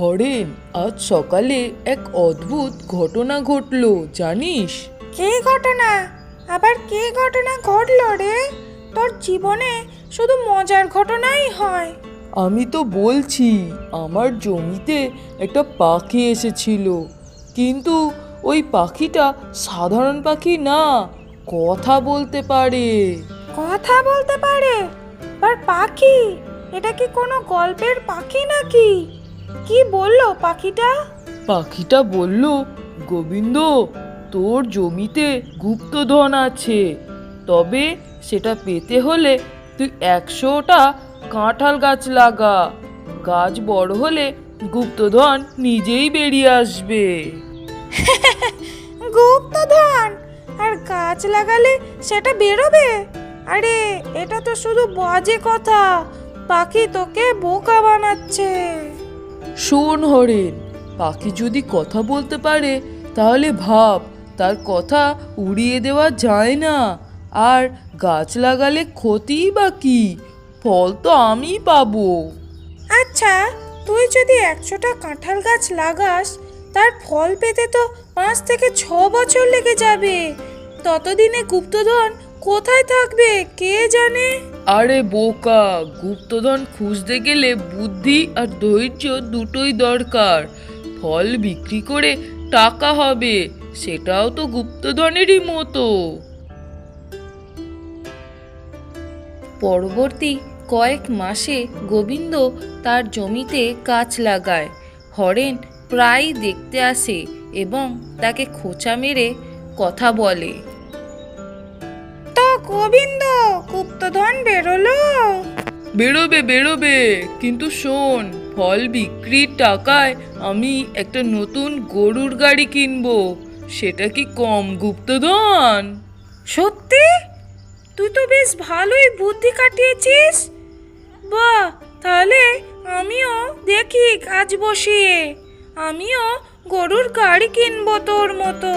Horn আজ সকালে এক অদ্ভুত ঘটনা ঘটলো জানিস? কে ঘটনা? আবার কে ঘটনা ঘটলো রে? তোর জীবনে শুধু মজার ঘটনাই হয়। আমি তো বলছি আমার জমিতে একটা পাখি এসেছিল। কিন্তু ওই পাখিটা সাধারণ পাখি না কথা বলতে পারে। কথা বলতে পারে? আর পাখি? এটা কি কোনো গল্পের পাখি নাকি? কি বলল পাখিটা? পাখিটা বলল গোবিন্দ তোর জমিতে গুপ্তধন আছে। তবে সেটা পেতে হলে তুই একশোটা কাঁঠাল গাছ লাগা। গাছ বড় হলে গুপ্তধন নিজেই বেরিয়ে আসবে। গুপ্তধন? আর গাছ লাগালে সেটা বেরোবে? আরে এটা তো শুধু বাজে কথা। পাখি তোকে বোকা বানাচ্ছে। শোন হরেন পাখি যদি কথা বলতে পারে, তাহলে ভাব, তার কথা উড়িয়ে দেওয়া যায় না। আর গাছ লাগালে ক্ষতিই বা কি? ফল তো আমি পাবো। আচ্ছা তুই যদি একশোটা কাঁঠাল গাছ লাগাস, তার ফল পেতে তো পাঁচ থেকে ছ বছর লেগে যাবে। ততদিনে গুপ্তধন কোথায় থাকবে, কে জানে? আরে বোকা, গুপ্তধন খুঁজতে গেলে বুদ্ধি আর ধৈর্য দুটোই দরকার। ফল বিক্রি করে টাকা হবে, সেটাও তো গুপ্তধনেরই মতো। পরবর্তী কয়েক মাসে গোবিন্দ তার জমিতে গাছ লাগায়। হরেন প্রায় দেখতে আসে এবং তাকে খোঁচা মেরে কথা বলে। গোবিন্দ গুপ্তধন বেরোলো। বেরোবে বেরোবে কিন্তু শোন ফল বিক্রির টাকায় আমি একটা নতুন গরুর গাড়ি কিনবো। সেটা কি কম গুপ্তধন? সত্যি? তুই তো বেশ ভালোই বুদ্ধি কাটিয়েছিস। বাহ তাহলে আমিও দেখি কাজ বসিয়ে। আমিও গরুর গাড়ি কিনবো তোর মতো।